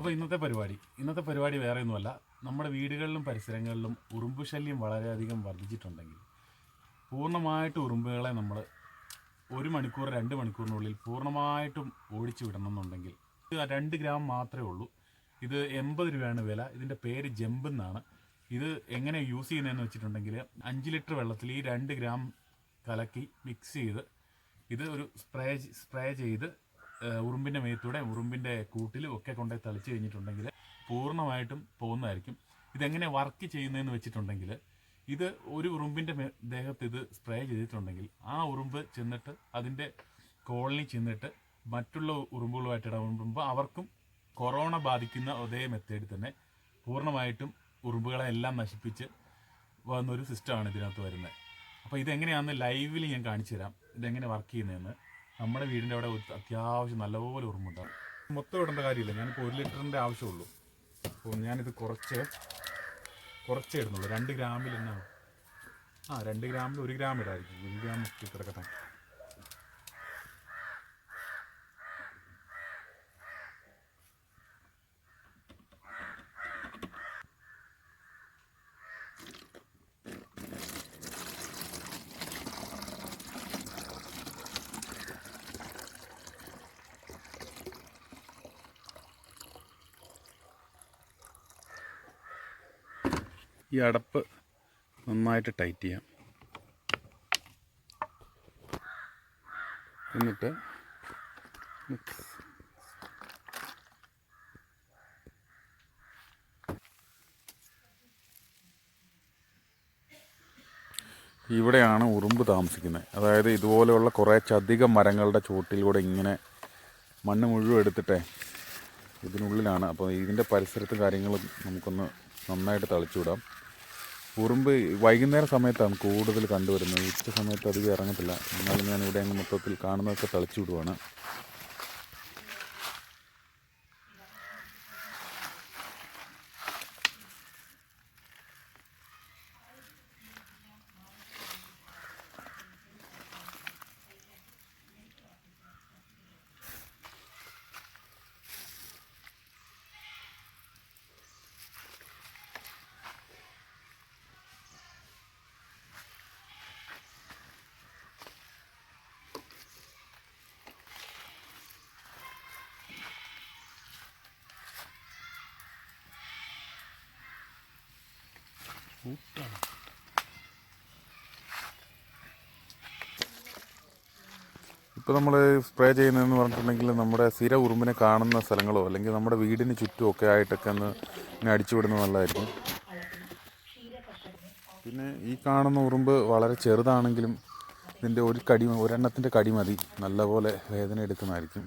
അപ്പോൾ ഇന്നത്തെ പരിപാടി. ഇന്നത്തെ പരിപാടി വേറെ ഒന്നുമല്ല നമ്മുടെ വീടുകളിലും പരിസരങ്ങളിലും ഉറുമ്പ് ശല്യം വളരെയധികം വർദ്ധിച്ചിട്ടുണ്ടെങ്കിൽ പൂർണമായിട്ട് ഉറുമ്പുകളെ നമ്മൾ ഒരു മണിക്കൂർ രണ്ട് മണിക്കൂറിനുള്ളിൽ പൂർണമായിട്ടും ഓടിച്ചു വിടണമെന്നുണ്ടെങ്കിൽ ഇത് രണ്ട് ഗ്രാം മാത്രമേ ഉള്ളൂ. ഇത് എൺപത് രൂപയാണ് വില. ഇതിന്റെ പേര് ജമ്പ് എന്നാണ്. ഇത് എങ്ങനെ യൂസ് ചെയ്യുന്നതെന്ന് വെച്ചിട്ടുണ്ടെങ്കിൽ അഞ്ച് ലിറ്റർ വെള്ളത്തിൽ ഈ രണ്ട് ഗ്രാം കലക്കി മിക്സ് ചെയ്ത് ഇത് ഒരു സ്പ്രേ സ്പ്രേ ചെയ്ത് ഉറുമ്പിന്റെ മേത്തൂടെ ഉറുമ്പിന്റെ കൂട്ടിലും ഒക്കെ കൊണ്ടുപോയി തളിച്ച് കഴിഞ്ഞിട്ടുണ്ടെങ്കിൽ പൂർണമായിട്ടും പോകുന്നതായിരിക്കും. ഇതെങ്ങനെ വർക്ക് ചെയ്യുന്നതെന്ന് വെച്ചിട്ടുണ്ടെങ്കിൽ ഇത് ഒരു ഉറുമ്പിന്റെ ദേഹത്ത് ഇത് സ്പ്രേ ചെയ്തിട്ടുണ്ടെങ്കിൽ ആ ഉറുമ്പ് ചെന്നിട്ട് അതിന്റെ കോളനി ചെന്നിട്ട് മറ്റുള്ള ഉറുമ്പുകളുമായിട്ട് ഇടപെടുമ്പോൾ അവർക്കും കൊറോണ ബാധിക്കുന്ന അതേ മെത്തേഡിൽ തന്നെ പൂർണമായിട്ടും ഉറുമ്പുകളെ എല്ലാം നശിപ്പിച്ച് വന്നൊരു സിസ്റ്റമാണ് ഇതിനകത്ത് വരുന്നത്. അപ്പോൾ ഇതെങ്ങനെയാണെന്ന് ലൈവിൽ ഞാൻ കാണിച്ചു തരാം ഇതെങ്ങനെ വർക്ക് ചെയ്യുന്നതെന്ന്. നമ്മുടെ വീടിന്റെ അവിടെ അത്യാവശ്യം നല്ലപോലെ ഉറുമ്പുണ്ടാവും മൊത്തം ഇടേണ്ട കാര്യമില്ല. ഞാനിപ്പോൾ ഒരു ലിറ്ററിന്റെ ആവശ്യമുള്ളൂ. അപ്പോൾ ഞാനിത് കുറച്ച് കുറച്ച് ഇടുന്നുള്ളൂ. രണ്ട് ഗ്രാമിൽ എന്നാണ് ആ രണ്ട് ഗ്രാമിൽ ഒരു ഗ്രാം ഇടായിരിക്കും. ഒരു ഗ്രാം കിടക്കട്ടെ ഈ അടപ്പ് നന്നായിട്ട് ടൈറ്റ് ചെയ്യാം. എന്നിട്ട് ഇവിടെയാണ് ഉറുമ്പ് താമസിക്കുന്നത്. അതായത് ഇതുപോലെയുള്ള കുറേ ചതികം മരങ്ങളുടെ ചുവട്ടിലൂടെ ഇങ്ങനെ മണ്ണ് മുഴുവൻ എടുത്തിട്ടേ ഇതിനുള്ളിലാണ്. അപ്പോൾ ഇതിന്റെ പരിസരത്ത് കാര്യങ്ങളും നമുക്കൊന്ന് നന്നായിട്ട് തളിച്ചു വിടാം ഉറുമ്പ് വൈകുന്നേര സമയത്താണ് കൂടുതൽ കണ്ടുവരുന്നത്. ഉച്ച സമയത്ത് അധികം ഇറങ്ങത്തില്ല. എന്നാലും ഞാൻ ഇവിടെ അങ്ങ് മൊത്തത്തിൽ കാണുന്നതൊക്കെ തളിച്ചു വിടുവാണ് ഇപ്പോൾ നമ്മൾ സ്പ്രേ ചെയ്യുന്നതെന്ന് പറഞ്ഞിട്ടുണ്ടെങ്കിൽ നമ്മുടെ സ്ഥിര ഉറുമ്പിനെ കാണുന്ന സ്ഥലങ്ങളോ അല്ലെങ്കിൽ നമ്മുടെ വീടിന് ചുറ്റും ഒക്കെ ആയിട്ടൊക്കെ ഒന്ന് ഇങ്ങനെ അടിച്ചു വിടുന്നത് നല്ലതായിരിക്കും. പിന്നെ ഈ കാണുന്ന ഉറുമ്പ് വളരെ ചെറുതാണെങ്കിലും ഇതിന്റെ ഒരു കടി ഒരെണ്ണത്തിന്റെ കടി മതി. നല്ലപോലെ വേദന എടുക്കുന്നതായിരിക്കും.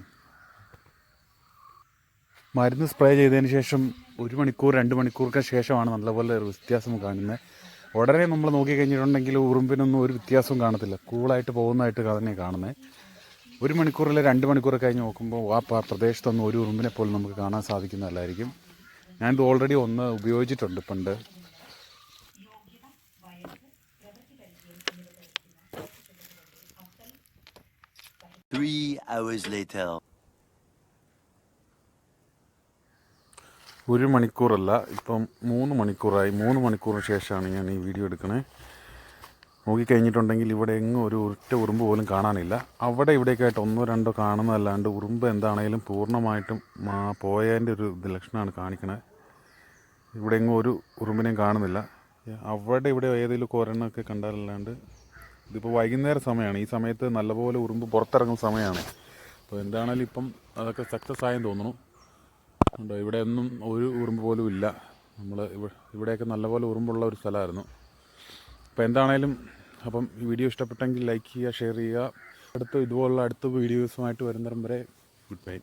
മരുന്ന് സ്പ്രേ ചെയ്തതിന് ശേഷം ഒരു മണിക്കൂർ രണ്ട് മണിക്കൂർക്ക് ശേഷമാണ് നല്ലപോലെ ഒരു വ്യത്യാസം കാണുന്നത്. ഉടനെ നമ്മൾ നോക്കിക്കഴിഞ്ഞിട്ടുണ്ടെങ്കിൽ ഉറുമ്പിനൊന്നും ഒരു വ്യത്യാസവും കാണത്തില്ല. കൂളായിട്ട് പോകുന്നതായിട്ട് തന്നെ കാണുന്നത്. ഒരു മണിക്കൂറിൽ രണ്ട് മണിക്കൂർ കഴിഞ്ഞ് നോക്കുമ്പോൾ ആ പ്രദേശത്തൊന്നും ഒരു ഉറുമ്പിനെ പോലും നമുക്ക് കാണാൻ സാധിക്കുന്നതല്ലായിരിക്കും. ഞാനിത് ഓൾറെഡി ഒന്ന് ഉപയോഗിച്ചിട്ടുണ്ട് പണ്ട്. Three hours later. ഒരു മണിക്കൂറല്ല ഇപ്പം മൂന്ന് മണിക്കൂറായി. മൂന്ന് മണിക്കൂറിന് ശേഷമാണ് ഞാൻ ഈ വീഡിയോ എടുക്കണേ. നോക്കിക്കഴിഞ്ഞിട്ടുണ്ടെങ്കിൽ ഇവിടെ എങ്ങും ഒരു ഒറ്റ ഉറുമ്പ് പോലും കാണാനില്ല. അവിടെ ഇവിടെയൊക്കെ ആയിട്ട് ഒന്നോ രണ്ടോ കാണുന്നതല്ലാണ്ട് ഉറുമ്പ് എന്താണേലും പൂർണമായിട്ടും പോയതിന്റെ ഒരു ലക്ഷണമാണ് കാണിക്കണത് ഇവിടെ എങ്ങും ഒരു ഉറുമ്പിനെയും കാണുന്നില്ല. അവിടെ ഇവിടെ ഏതെങ്കിലും ഒരെണ്ണമൊക്കെ കണ്ടാലല്ലാണ്ട് ഇതിപ്പോൾ വൈകുന്നേര സമയമാണ്. ഈ സമയത്ത് നല്ലപോലെ ഉറുമ്പ് പുറത്തിറങ്ങുന്ന സമയമാണ്. അപ്പോൾ എന്താണേലും ഇപ്പം അതൊക്കെ സക്സസ് ആയെന്ന് തോന്നുന്നു. ഉണ്ടോ? ഇവിടെ ഒന്നും ഒരു ഉറുമ്പ് പോലും ഇല്ല. നമ്മൾ ഇവിടെയൊക്കെ നല്ലപോലെ ഉറുമ്പുള്ള ഒരു സ്ഥലമായിരുന്നു. അപ്പോൾ എന്താണേലും അപ്പം ഈ വീഡിയോ ഇഷ്ടപ്പെട്ടെങ്കിൽ ലൈക്ക് ചെയ്യുക ഷെയർ ചെയ്യുക. അടുത്ത ഇതുപോലുള്ള അടുത്ത വീഡിയോസുമായിട്ട് വരുന്നിടം വരെ ഗുഡ് ബൈ